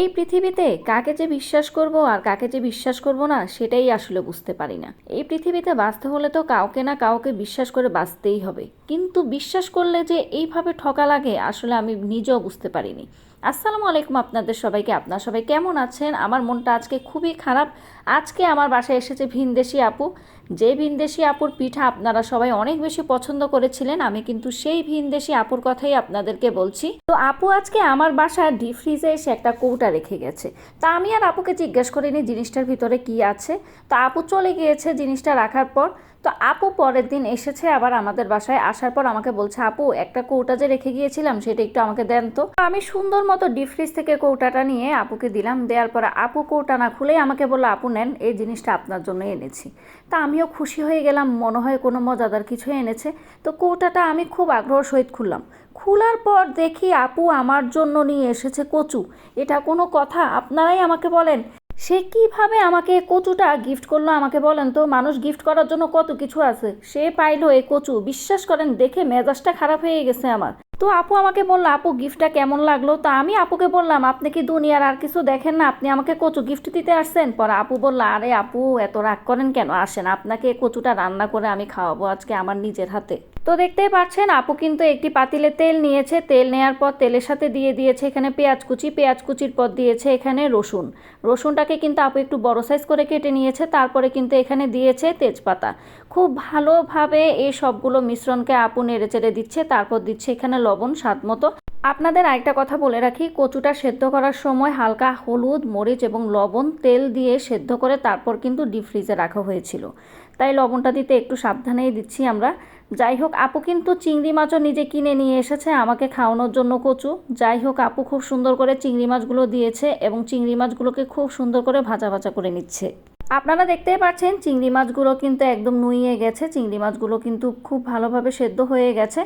এই পৃথিবীতে কাকে যে বিশ্বাস করব আর কাকে যে বিশ্বাস করব না, সেটাই আসলে বুঝতে পারি না। এই পৃথিবীতে বাঁচতে হলে তো কাউকে না কাউকে বিশ্বাস করে বাঁচতেই হবে। কিন্তু বিশ্বাস করলে যে এইভাবে ঠকা লাগে, আসলে আমি নিজেও বুঝতে পারিনি। আসসালামু আলাইকুম আপনাদের সবাইকে। আপনার সবাই কেমন আছেন? আমার মনটা আজকে খুবই খারাপ। আজকে আমার বাসায় এসেছে ভিনদেশি আপু। যে ভিনদেশি আপুর পিঠা আপনারা সবাই অনেক বেশি পছন্দ করেছিলেন, আমি কিন্তু সেই ভিনদেশি আপুর কথাই আপনাদেরকে বলছি। তো আপু আজকে আমার বাসার ডিপ ফ্রিজে এসে একটা কৌটা রেখে গেছে। তা আমি আর আপুকে জিজ্ঞেস করিনি জিনিসটার ভিতরে কি আছে। তা আপু চলে গিয়েছে জিনিসটা রাখার পর। তো আপু পরের দিন এসেছে, আবার আমাদের বাসায় আসার পর আমাকে বলছে, আপু, একটা কৌটা যে রেখে গিয়েছিলাম, সেটা একটু আমাকে দেন তো। আমি সুন্দর মতো ডিপ ফ্রিজ থেকে কৌটাটা নিয়ে আপুকে দিলাম, দেওয়ার পরে আপু কৌটা না খুলেই আমাকে বলল, আপু, নেন, এই জিনিসটা আপনার জন্য এনেছি। তা আমিও খুশি হয়ে গেলাম, মনে হয় কোনো মজাদার কিছু এনেছে। তো কৌটাটা আমি খুব আগ্রহ সহিত খুললাম। খোলার পর দেখি আপু আমার জন্য নিয়ে এসেছে কচু। এটা কোনো কথা? আপনারাই আমাকে বলেন। সে কীভাবে আমাকে কচুটা গিফট করল? আমাকে বলেন তো, মানুষ গিফট করার জন্য কত কিছু আছে। সে পাইলো এই কচু। বিশ্বাস করেন, দেখে মেজাজটা খারাপ হয়ে গেছে আমার। তো আপু আমাকে বলল, আপু গিফটটা কেমন লাগল? তো আমি আপুকে বললাম, আপনি কি দুনিয়ার আর কিছু দেখেন না? আপনি আমাকে কচু গিফট দিতে আসছেন? পরে আপু বলল, আরে আপু, এত রাগ করেন কেন? আসেন, আপনাকে কচুটা রান্না করে আমি খাওয়াবো আজকে আমার নিজের হাতে। তো দেখতেই পাচ্ছেন আপু কিন্তু একটি পাতিলে তেল নিয়েছে। তেল নেওয়ার পর তেলের সাথে দিয়ে দিয়েছে এখানে পেঁয়াজ কুচি। পেঁয়াজ কুচির পর দিয়েছে এখানে রসুন। রসুনটাকে কিন্তু আপু একটু বড় সাইজ করে কেটে নিয়েছে, তারপরে কিন্তু এখানে দিয়েছে তেজপাতা। খুব ভালোভাবে এই সবগুলো মিশ্রণকে আপু নেড়ে চেড়ে দিচ্ছে, তারপর দিচ্ছে এখানে লবণ, স্বাদ মতো। আপনাদের আরেকটা কথা বলে রাখি, কচুটা সেদ্ধ করার সময় হালকা হলুদ, মরিচ এবং লবণ তেল দিয়ে সেদ্ধ করে তারপর কিন্তু ডিপ ফ্রিজে রাখা হয়েছিল। তাই লবণটা দিতে একটু সাবধানেই দিচ্ছি আমরা। যাই হোক, আপু কিন্তু চিংড়ি মাছও নিজে কিনে নিয়ে এসেছে, আমাকে খাওয়ানোর জন্য কচু। যাই হোক, আপু খুব সুন্দর করে চিংড়ি মাছগুলো দিয়েছে এবং চিংড়ি মাছগুলোকে খুব সুন্দর করে ভাজা ভাজা করে নিচ্ছে। আপনারা দেখতেই পাচ্ছেন চিংড়ি মাছগুলো কিন্তু একদম নুইয়ে গেছে। চিংড়ি মাছগুলো কিন্তু খুব ভালোভাবে সেদ্ধ হয়ে গেছে।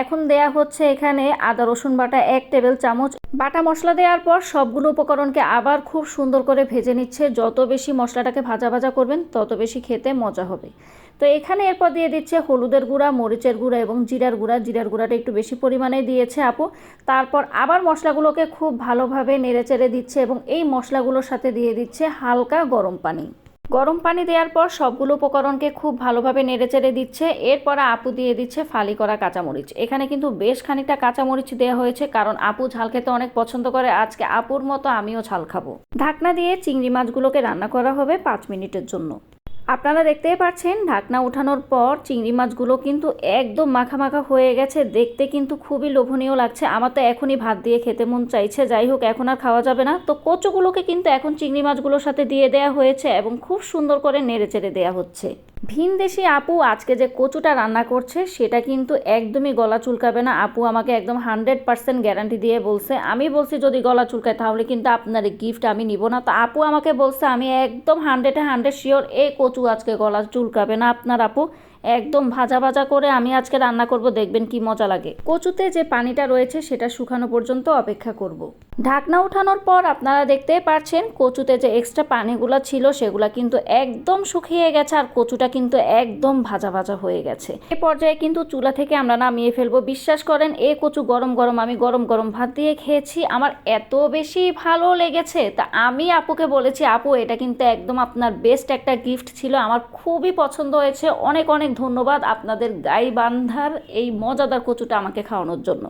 এখন দেয়া হচ্ছে এখানে আদা, রসুন বাটা, এক টেবিল চামচ। বাটা মশলা দেওয়ার পর সবগুলো উপকরণকে আবার খুব সুন্দর করে ভেজে নিচ্ছে। যত বেশি মশলাটাকে ভাজা ভাজা করবেন, তত বেশি খেতে মজা হবে। তো এখানে এরপর দিয়ে দিচ্ছে হলুদের গুঁড়া, মরিচের গুঁড়া এবং জিরার গুঁড়া। জিরার গুঁড়াটা একটু বেশি পরিমাণে দিয়েছে আপু। তারপর আবার মশলাগুলোকে খুব ভালোভাবে নেড়ে চেড়ে দিচ্ছে এবং এই মশলাগুলোর সাথে দিয়ে দিচ্ছে হালকা গরম পানি। গরম পানি দেওয়ার পর সবগুলো উপকরণকে খুব ভালোভাবে নেড়েচেড়ে দিচ্ছে। এরপর আপু দিয়ে দিচ্ছে ফালি করা কাঁচামরিচ। এখানে কিন্তু বেশ খানিকটা কাঁচামরিচ দেওয়া হয়েছে, কারণ আপু ঝাল খেতে অনেক পছন্দ করে। আজকে আপুর মতো আমিও ঝাল খাব। ঢাকনা দিয়ে চিংড়ি মাছগুলোকে রান্না করা হবে পাঁচ মিনিটের জন্য। আপনারা দেখতেই পাচ্ছেন, ঢাকনা ওঠানোর পর চিংড়ি মাছগুলো কিন্তু একদম মাখা মাখা হয়ে গেছে। দেখতে কিন্তু খুবই লোভনীয় লাগছে। আমার তো এখনই ভাত দিয়ে খেতে মন চাইছে। যাই হোক, এখন আর খাওয়া যাবে না। তো কচুগুলোকে কিন্তু এখন চিংড়ি মাছগুলোর সাথে দিয়ে দেওয়া হয়েছে এবং খুব সুন্দর করে নেড়ে চেড়ে দেওয়া হচ্ছে। ভিন ভিনদেশি আপু আজকে যে কচুটা রান্না করছে, সেটা কিন্তু একদমই গলা চুলকাবে না। আপু আমাকে একদম হান্ড্রেড পার্সেন্ট গ্যারান্টি দিয়ে বলছে, আমি বলছি যদি গলা চুলকায়, তাহলে কিন্তু আপনার গিফট আমি নিব না। তো আপু আমাকে বলছে, আমি একদম হান্ড্রেডে হান্ড্রেড শিওর এই কচু আজকে গলা চুলকাবে না? আপনার আপু একদম ভাজা ভাজা করে আমি আজকে রান্না করব, দেখবেন কি মজা লাগে। কচুতে যে পানিটা রয়েছে, সেটা শুকানো পর্যন্ত অপেক্ষা করব। ঢাকনা উঠানোর পর আপনারা দেখতেই পারছেন, কচুতে যে এক্সট্রা পানিগুলো ছিল, সেগুলো কিন্তু একদম শুকিয়ে গেছে আর কচুটা কিন্তু একদম ভাজা ভাজা হয়ে গেছে। এ পর্যায়ে কিন্তু চুলা থেকে আমরা নামিয়ে ফেলব। বিশ্বাস করেন, এ কচু গরম গরম আমি গরম গরম ভাত দিয়ে খেয়েছি। আমার এত বেশি ভালো লেগেছে তা আমি আপুকে বলেছি, আপু, এটা কিন্তু একদম আপনার বেস্ট একটা গিফট ছিল। আমার খুবই পছন্দ হয়েছে। অনেক অনেক অনেক ধন্যবাদ আপনাদের গাই বান্ধার এই মজাদার কচুটা আমাকে খাওয়ানোর জন্য।